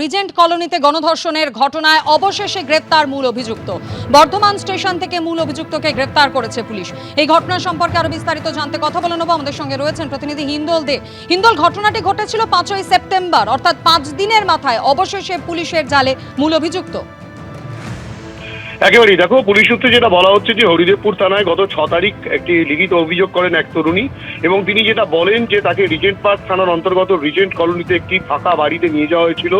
Regent কলোনিতে গণধর্ষণের ঘটনায় অবশেষে গ্রেপ্তার মূল অভিযুক্ত। বর্ধমান স্টেশন থেকে মূল অভিযুক্তকে গ্রেপ্তার করেছে পুলিশ। এই ঘটনা সম্পর্কে আরও বিস্তারিত জানতে কথা বলে নেব। আমাদের সঙ্গে রয়েছেন প্রতিনিধি হিন্দোল দে। হিন্দোল, ঘটনাটি ঘটেছিল পাঁচই সেপ্টেম্বর, অর্থাৎ পাঁচ দিনের মাথায় অবশেষে পুলিশের জালে মূল অভিযুক্ত। একেবারেই দেখো, পুলিশ সূত্রে যেটা বলা হচ্ছে যে হরিদেবপুর থানায় গত ছ তারিখ একটি লিখিত অভিযোগ করেন এক তরুণী এবং তিনি যেটা বলেন যে তাকে রিজেন্ট পার্ক থানার অন্তর্গত রিজেন্ট কলোনিতে একটি ফাঁকা বাড়িতে নিয়ে যাওয়া হয়েছিল।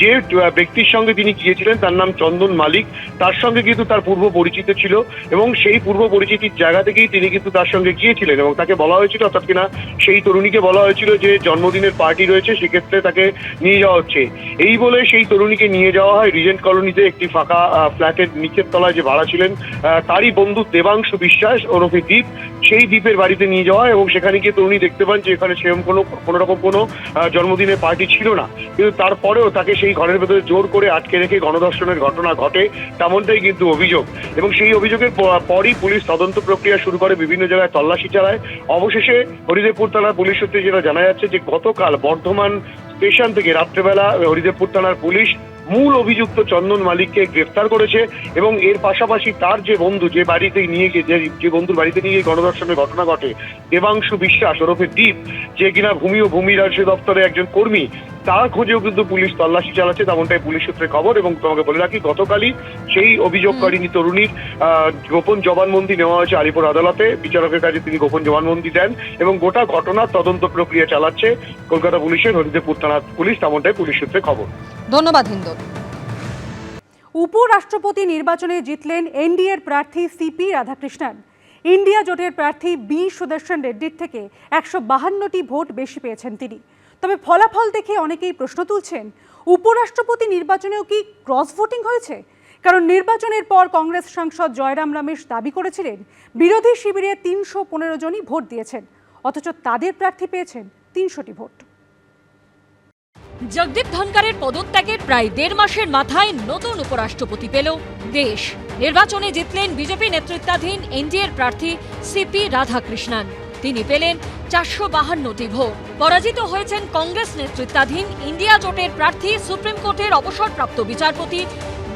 যে ব্যক্তির সঙ্গে তিনি গিয়েছিলেন, তার নাম চন্দন মালিক। তার সঙ্গে কিন্তু তার পূর্ব পরিচিত ছিল এবং সেই পূর্ব পরিচিতির জায়গা থেকেই তিনি কিন্তু তার সঙ্গে গিয়েছিলেন এবং তাকে বলা হয়েছিল, অর্থাৎ কিনা সেই তরুণীকে বলা হয়েছিল যে জন্মদিনের পার্টি রয়েছে, সেক্ষেত্রে তাকে নিয়ে যাওয়া হচ্ছে। এই বলে সেই তরুণীকে নিয়ে যাওয়া হয় রিজেন্ট কলোনিতে একটি ফাঁকা ফ্ল্যাটের নিচের তলায় যে ভাড়া ছিলেন তারই বন্ধু দেবাংশু বিশ্বাস, ওরফে দ্বীপ সেই দ্বীপের বাড়িতে নিয়ে যাওয়া এবং সেখানে গিয়ে তরুণী দেখতে পান যে এখানে সেরকম কোনো কোনো রকম কোনো জন্মদিনের পার্টি ছিল না। কিন্তু তারপরেও তাকে সেই ঘরের ভেতরে জোর করে আটকে রেখে গণধর্ষণের ঘটনা ঘটে, তেমনটাই কিন্তু অভিযোগ। এবং সেই অভিযোগের পরই পুলিশ তদন্ত প্রক্রিয়া শুরু করে বিভিন্ন জায়গায় তল্লাশি চালায়। অবশেষে হরিদেবপুর থানার পুলিশ সূত্রে যেটা জানা যাচ্ছে যে গতকাল বর্ধমান স্টেশন থেকে রাত্রেবেলা হরিদেবপুর থানার পুলিশ মূল অভিযুক্ত চন্দন মালিককে গ্রেফতার করেছে এবং এর পাশাপাশি তার যে বন্ধু যে বাড়িতে নিয়ে গিয়ে যে বন্ধুর বাড়িতে নিয়ে গিয়ে গণধর্ষণের ঘটনা ঘটে দেবাংশু বিশ্বাস ওরফে দ্বীপ যে কিনা ভূমি ও ভূমি রাজ্য দপ্তরে একজন কর্মী তার খোঁজেও কিন্তু পুলিশ তল্লাশি চালাচ্ছে তেমনটাই পুলিশ সূত্রে খবর এবং তোমাকে বলে রাখি গতকালই সেই অভিযোগকারিনী তরুণীর। আহ, গোপন জবানবন্দি নেওয়া হয়েছে আলিপুর আদালতে। বিচারকের কাছে তিনি গোপন জবানবন্দি দেন এবং গোটা ঘটনার তদন্ত প্রক্রিয়া চালাচ্ছে কলকাতা পুলিশের হরিদেবপুর থানার পুলিশ তেমনটাই পুলিশ সূত্রে খবর। ধন্যবাদ হিন্দোল উপরাষ্ট্রপতি নির্বাচনে জিতলেন এনডিএর প্রার্থী সিপি রাধাকৃষ্ণন। ইন্ডিয়া জোটের প্রার্থী বি সুদর্শন রেড্ডির থেকে একশো বাহান্নটি ভোট বেশি পেয়েছেন তিনি। তবে ফলাফল দেখে অনেকেই প্রশ্ন তুলছেন, উপরাষ্ট্রপতি নির্বাচনেও কি ক্রস ভোটিং হয়েছে? কারণ নির্বাচনের পর কংগ্রেস সাংসদ জয়রাম রমেশ দাবি করেছিলেন, বিরোধী শিবিরে তিনশো পনেরো জনই ভোট দিয়েছেন, অথচ তাদের প্রার্থী পেয়েছেন তিনশোটি ভোট। জগদীপ ধনকারের পদত্যাগের প্রায় দেড় মাসের মাথায় নতুন উপরাষ্ট্রপতি পেল। দেশ নির্বাচনে জিতলেন বিজেপি নেতৃত্বাধীন এনডিএর প্রার্থী সিপি রাধাকৃষ্ণন। তিনি পেলেন চারশো বাহান্নটি ভোট। পরাজিত হয়েছেন কংগ্রেস নেতৃত্বাধীন ইন্ডিয়া জোটের প্রার্থী সুপ্রিম কোর্টের অবসরপ্রাপ্ত বিচারপতি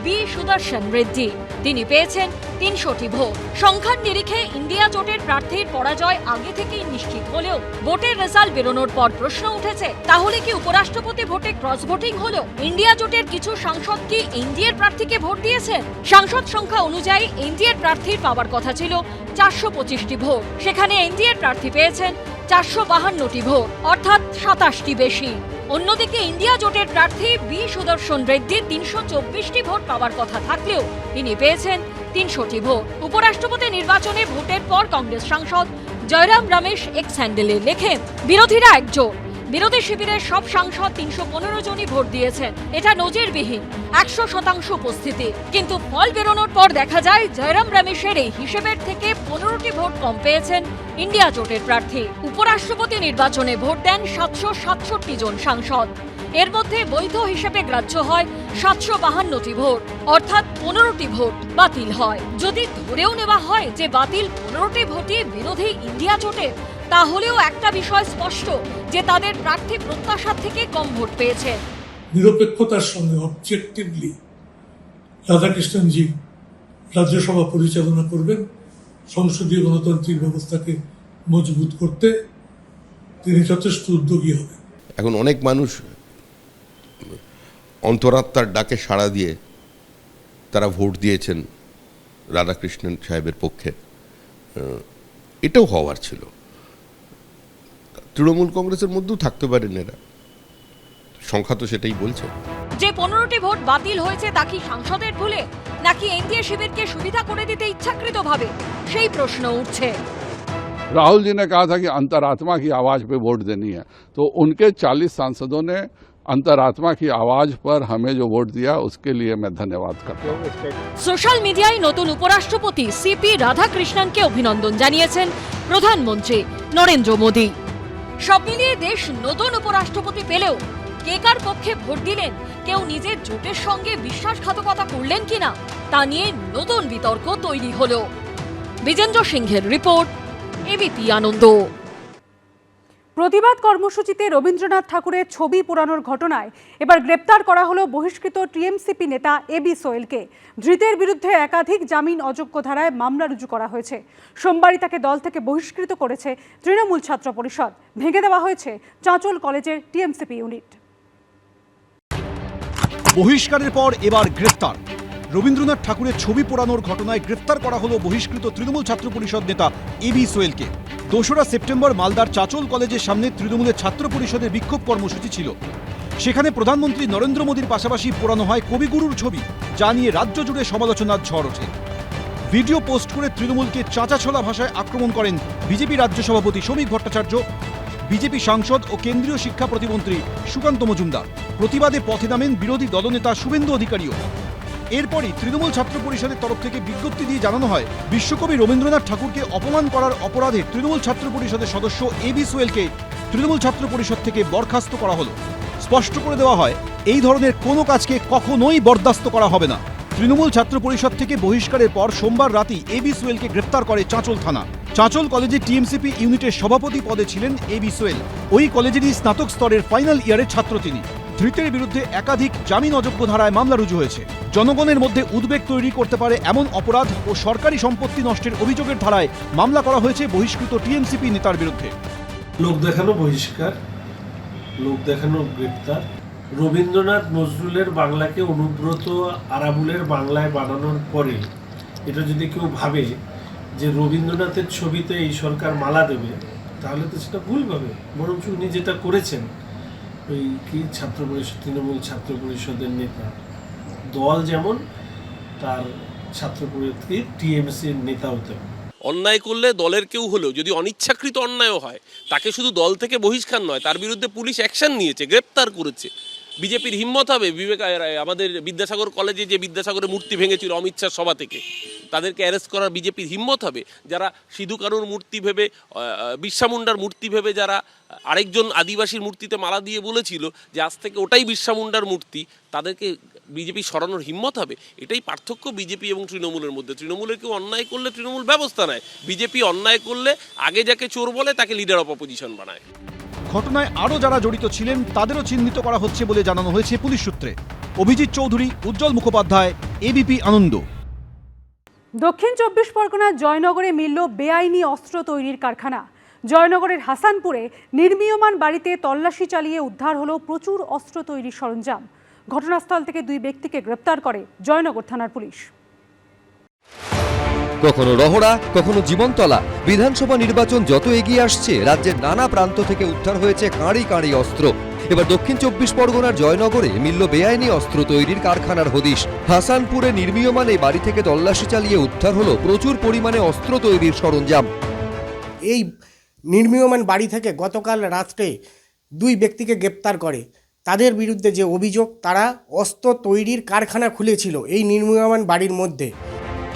বি সুদর্শন রেড্ডি। তিনি পেয়েছেন তিনশোটি ভোট। সংখ্যার নিরিখে ইন্ডিয়া জোটের প্রার্থীর পরাজয় আগে থেকেই নিশ্চিত হলেও ভোটের রেজাল্ট বেরোনোর পর প্রশ্ন উঠেছে, তাহলে কি উপরাষ্ট্রপতি ভোটে ক্রস ভোটিং হলো? ইন্ডিয়া জোটের কিছু সাংসদ কি এনডিএর প্রার্থীকে ভোট দিয়েছেন? সাংসদ সংখ্যা অনুযায়ী এনডিএর প্রার্থীর পাওয়ার কথা ছিল চারশো পঁচিশটি ভোট। সেখানে এনডিএর প্রার্থী পেয়েছেন চারশো বাহান্নটি ভোট, অর্থাৎ সাতাশটি বেশি। অন্যদিকে ইন্ডিয়া জোটের প্রার্থী বি সুদর্শন রেড্ডির তিনশো চব্বিশটি ভোট পাওয়ার কথা থাকলেও তিনি পেয়েছেন তিনশোটি ভোট। উপরাষ্ট্রপতি নির্বাচনে ভোটের পর কংগ্রেস সাংসদ জয়রাম রমেশ এক্স হ্যান্ডেলে লেখেন, বিরোধীরা একজোট। বিরোধী শিবিরের সব সাংসদ তিনশো পনেরো জনই ভোট দিয়েছেন এটা নজিরবিহীন, একশো শতাংশ উপস্থিতি। কিন্তু ফল বেরোনোর পর দেখা যায়, জয়রাম রমেশের এই হিসেবের থেকে পনেরোটি ভোট কম পেয়েছেন ইন্ডিয়া জোটের প্রার্থী। উপরাষ্ট্রপতি নির্বাচনে ভোট দেন সাতশো সাতষট্টি জন সাংসদ। এর মধ্যে বৈধ হিসেবে গ্রাহ্য হয় সাতশো বাহান্নটি ভোট, অর্থাৎ পনেরোটি ভোট বাতিল হয়। যদি ধরেও নেওয়া হয় যে বাতিল পনেরোটি ভোটই বিরোধী ইন্ডিয়া জোটের তাহলেও একটা বিষয় স্পষ্ট যে তাদের প্রার্থী প্রত্যাশার থেকে কম ভোট পেয়েছে। নিরপেক্ষতার সঙ্গে অবজেক্টিভলি রাধাকৃষ্ণনজি রাজ্যসভা পরিচালনা করবেন সংসদীয় গণতান্ত্রিক ব্যবস্থাকে মজবুত করতে তিনি যথেষ্ট উদ্যোগী হবেন। এখন অনেক মানুষ অন্তরাত্মার ডাকে সাড়া দিয়ে তারা ভোট দিয়েছেন রাধাকৃষ্ণন সাহেবের পক্ষে। এটাও হওয়ার ছিল। তৃণমূল কংগ্রেসের মধ্যেও থাকতে পারেন এরা সংখ্যা তো সেটাই বলছে যে পনেরোটি ভোট বাতিল হয়েছে তা কি সাংসদের ভুলে নাকি এনডিএ শিবিরকে সুবিধা করে দিতে ইচ্ছাকৃতভাবে সেই প্রশ্ন উঠছে राहुल जी ने कहा था कि अंतरात्मा की आवाज़ पे वोट देनी है तो उनके 40 सांसदों ने अंतरात्मा की आवाज़ पर हमें जो वोट दिया उसके लिए मैं धन्यवाद करता हूँ সোশ্যাল মিডিয়ায় নতুন উপরাষ্ট্রপতি সিপি রাধাকৃষ্ণনকে অভিনন্দন জানিয়েছেন প্রধানমন্ত্রী নরেন্দ্র মোদী সব মিলিয়ে দেশ নতুন উপরাষ্ট্রপতি পেলেও কে কার পক্ষে ভোট দিলেন, কেউ নিজের জোটের সঙ্গে বিশ্বাসঘাতকতা করলেন কিনা, তা নিয়ে নতুন বিতর্ক তৈরি হল। বিজেন্দ্র সিংহের রিপোর্ট এবিপি আনন্দ। প্রতিবাদ কর্মসূচিতে রবীন্দ্রনাথ ঠাকুরের ছবি পোড়ানোর ঘটনায় এবার গ্রেপ্তার করা হলো বহিষ্কৃত টিএমসিপি নেতা এবি সোয়েলকে ধৃতের বিরুদ্ধে একাধিক জামিন অযোগ্য ধারায় মামলা রুজু করা হয়েছে। সোমবারই তাকে দল থেকে বহিষ্কৃত করেছে তৃণমূল ছাত্র পরিষদ। ভেঙে দেওয়া হয়েছে চাঁচল কলেজের টিএমসিপি ইউনিট। বহিষ্কারের পর এবার গ্রেপ্তার। রবীন্দ্রনাথ ঠাকুরের ছবি পোড়ানোর ঘটনায় গ্রেপ্তার করা হলো বহিষ্কৃত তৃণমূল ছাত্র পরিষদ নেতা এবি সোয়েলকে দোসরা সেপ্টেম্বর মালদার চাচল কলেজের সামনে তৃণমূলের ছাত্র পরিষদের বিক্ষোভ কর্মসূচি ছিল। সেখানে প্রধানমন্ত্রী নরেন্দ্র মোদীর পাশাপাশি পোড়ানো হয় কবিগুরুর ছবি, যা নিয়ে রাজ্য জুড়ে সমালোচনার ঝড় ওঠে। ভিডিও পোস্ট করে তৃণমূলকে চাঁচাছোলা ভাষায় আক্রমণ করেন বিজেপি রাজ্য সভাপতি শ্রমিক ভট্টাচার্য, বিজেপি সাংসদ ও কেন্দ্রীয় শিক্ষা প্রতিমন্ত্রী সুকান্ত মজুমদার। প্রতিবাদে পথে নামেন বিরোধী দলনেতা শুভেন্দু অধিকারীও। এরপরই তৃণমূল ছাত্র পরিষদের তরফ থেকে বিজ্ঞপ্তি দিয়ে জানানো হয়, বিশ্বকবি রবীন্দ্রনাথ ঠাকুরকে অপমান করার অপরাধে তৃণমূল ছাত্র পরিষদের সদস্য এ বি সোয়েলকে তৃণমূল ছাত্র পরিষদ থেকে বরখাস্ত করা হলো। স্পষ্ট করে দেওয়া হয়, এই ধরনের কোনো কাজকে কখনোই বরদাস্ত করা হবে না। তৃণমূল ছাত্র পরিষদ থেকে বহিষ্কারের পর সোমবার রাতেই এ বি সোয়েলকে গ্রেপ্তার করে চাঁচল থানা। চাঁচল কলেজে টিএমসিপি ইউনিটের সভাপতি পদে ছিলেন এ বি সোয়েল ওই কলেজেরই স্নাতক স্তরের ফাইনাল ইয়ারের ছাত্র তিনি। ধৃতের বিরুদ্ধে একাধিক জামিন অযোগ্য ধারায় মামলা রুজু হয়েছে। জনগণের মধ্যে উদ্বেগ তৈরি করতে পারে এমন অপরাধ ও সরকারি সম্পত্তি নষ্টের অভিযোগের ধারায় মামলা করা হয়েছে বহিষ্কৃত টিএমসিপি নেতার বিরুদ্ধে। লোক দেখানো বহিষ্কার, লোক দেখানো গ্রেপ্তার। রবীন্দ্রনাথ নজরুলের বাংলাকে অনুব্রত আরাবুলের বাংলায় বানানোর পরে, এটা যদি কেউ ভাবে যে রবীন্দ্রনাথের ছবিতে এই সরকার মালা দেবে, তাহলে তো সেটা ভুল ভাবে, বরঞ্চ উনি যেটা করেছেন ওই কি ছাত্র পরিষদ, তৃণমূল ছাত্র পরিষদের নেতা? দল যেমন, তার ছাত্র পরিষদকে টিএমসির নেতাও তেমন। অন্যায় করলে দলের কেউ হলেও, যদি অনিচ্ছাকৃত অন্যায়ও হয়, তাকে শুধু দল থেকে বহিষ্কার নয়, তার বিরুদ্ধে পুলিশ অ্যাকশন নিয়েছে, গ্রেপ্তার করেছে। বিজেপির হিম্মত হবে বিবেক আমাদের বিদ্যাসাগর কলেজে যে বিদ্যাসাগরের মূর্তি ভেঙেছিল অমিত শাহ সভা থেকে, তাদেরকে অ্যারেস্ট করার বিজেপির হিম্মত হবে। যারা সিধু কানুর মূর্তি ভেবে বিশ্বামুন্ডার মুন্ডার মূর্তি ভেবে যারা আরেকজন আদিবাসীর মূর্তিতে মালা দিয়ে বলেছিল যে আজ থেকে ওটাই বিশ্বামুন্ডার মুন্ডার মূর্তি, তাদেরকে বিজেপি সরানোর হিম্মত হবে? এটাই পার্থক্য বিজেপি এবং তৃণমূলের মধ্যে। তৃণমূলের কেউ অন্যায় করলে তৃণমূল ব্যবস্থা নেয়। বিজেপি অন্যায় করলে আগে যাকে চোর বলে তাকে লিডার অফ অপোজিশন বানায়। ঘটনায় আরও যারা জড়িত ছিলেন তাদেরও চিহ্নিত করা হচ্ছে বলে জানানো হয়েছে পুলিশ সূত্রে। অভিজিৎ চৌধুরী উজ্জ্বল মুখোপাধ্যায় এবিপি আনন্দ। দক্ষিণ চব্বিশ পরগনার জয়নগরে মিলল বেআইনি অস্ত্র তৈরির কারখানা। জয়নগরের হাসানপুরে নির্মীয়মান বাড়িতে তল্লাশি চালিয়ে উদ্ধার হলো প্রচুর অস্ত্র তৈরির সরঞ্জাম। ঘটনাস্থল থেকে দুই ব্যক্তিকে গ্রেপ্তার করে জয়নগর থানার পুলিশ। কখনো রহড়া কখনো জীবনতলা। বিধানসভা নির্বাচন যত এগিয়ে আসছে রাজ্যের নানা প্রান্ত থেকে উদ্ধার হয়েছে কাঁড়ি কাঁড়ি অস্ত্র। এবার দক্ষিণ চব্বিশ পরগনার জয়নগরে মিলল বেআইনি অস্ত্র তৈরির কারখানার হদিশ। হাসানপুরে নির্মীয়মান এই বাড়ি থেকে তল্লাশি চালিয়ে উদ্ধার হলো প্রচুর পরিমাণে অস্ত্র তৈরির সরঞ্জাম। এই নির্মীয়মান বাড়ি থেকে গতকাল রাত্রে দুই ব্যক্তিকে গ্রেপ্তার করে। তাদের বিরুদ্ধে যে অভিযোগ তারা অস্ত্র তৈরির কারখানা খুলেছিল এই নির্মীয়মান বাড়ির মধ্যে।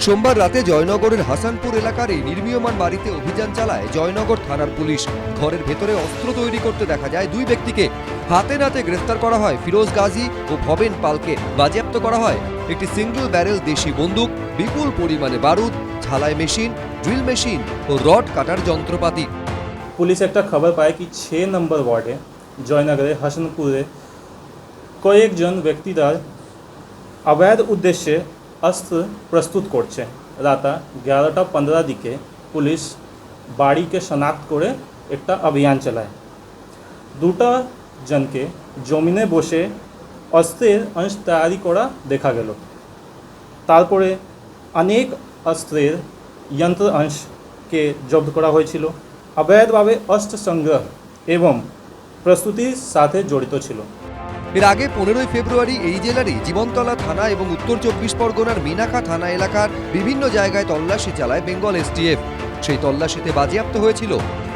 সোমবার রাতে জয়নগরের হাসানপুর এলাকার এই নির্মীয়মান বাড়িতে অভিযান চালায় জয়নগর থানার পুলিশ। ঘরের ভেতরে অস্ত্র তৈরি করতে দেখা যায় দুই ব্যক্তিকে। হাতে নাতে গ্রেফতার করা হয় ফিরোজ গাজী ও ভবেন পালকে। বাজেয়াপ্ত করা হয় একটি সিঙ্গেল ব্যারেল দেশি বন্দুক বিপুল পরিমাণে বারুদ ঝালাই মেশিন ড্রিল মেশিন ও রড কাটার যন্ত্রপাতি। পুলিশ একটা খবর পায় কি ছ নম্বর ওয়ার্ডে জয়নগরে হাসনপুরে কয়েকজন ব্যক্তিরা অবৈধ উদ্দেশ্যে অস্ত্র প্রস্তুত করছে। রাত এগারোটা পনেরো দিকে পুলিশ বাড়িকে শনাক্ত করে একটা অভিযান চালায়। দুটা জনকে জমিনে বসে অস্ত্রের অংশ তৈরি করা দেখা গেল। তারপরে অনেক অস্ত্রের যন্ত্র অংশকে জব্দ করা হয়েছিল। অবৈধভাবে অস্ত্র সংগ্রহ এবং প্রস্তুতির সাথে জড়িত ছিল। এর আগে পনেরোই ফেব্রুয়ারি এই জেলারই জীবনতলা থানা এবং উত্তর চব্বিশ পরগনার মিনাখা থানা এলাকার বিভিন্ন জায়গায় তল্লাশি চালায় বেঙ্গল এসটিএফ। সেই তল্লাশিতে বাজেয়াপ্ত হয়েছিল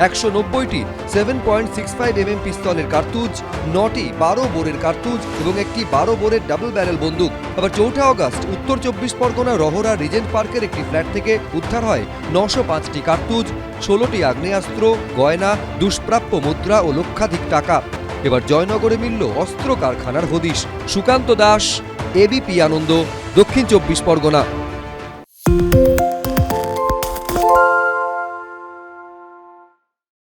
একশো নব্বইটি seven point six five mm পিস্তলের কার্তুজ, নটি বারো বোরের কার্তুজ এবং একটি বারো বোরের ডাবল ব্যারেল বন্দুক। আবার চৌঠা অগাস্ট উত্তর চব্বিশ পরগনা রহরা রিজেন্ট পার্কের একটি ফ্ল্যাট থেকে উদ্ধার হয় নশো পাঁচটি কার্তুজ, ষোলোটি আগ্নেয়াস্ত্র, গয়না, দুষ্প্রাপ্য মুদ্রা ও লক্ষাধিক টাকা। এবার জয়নগরে মিলল অস্ত্র কারখানার হদিশ। সুকান্ত দাস এবিপি আনন্দ দক্ষিণ চব্বিশ পরগনা।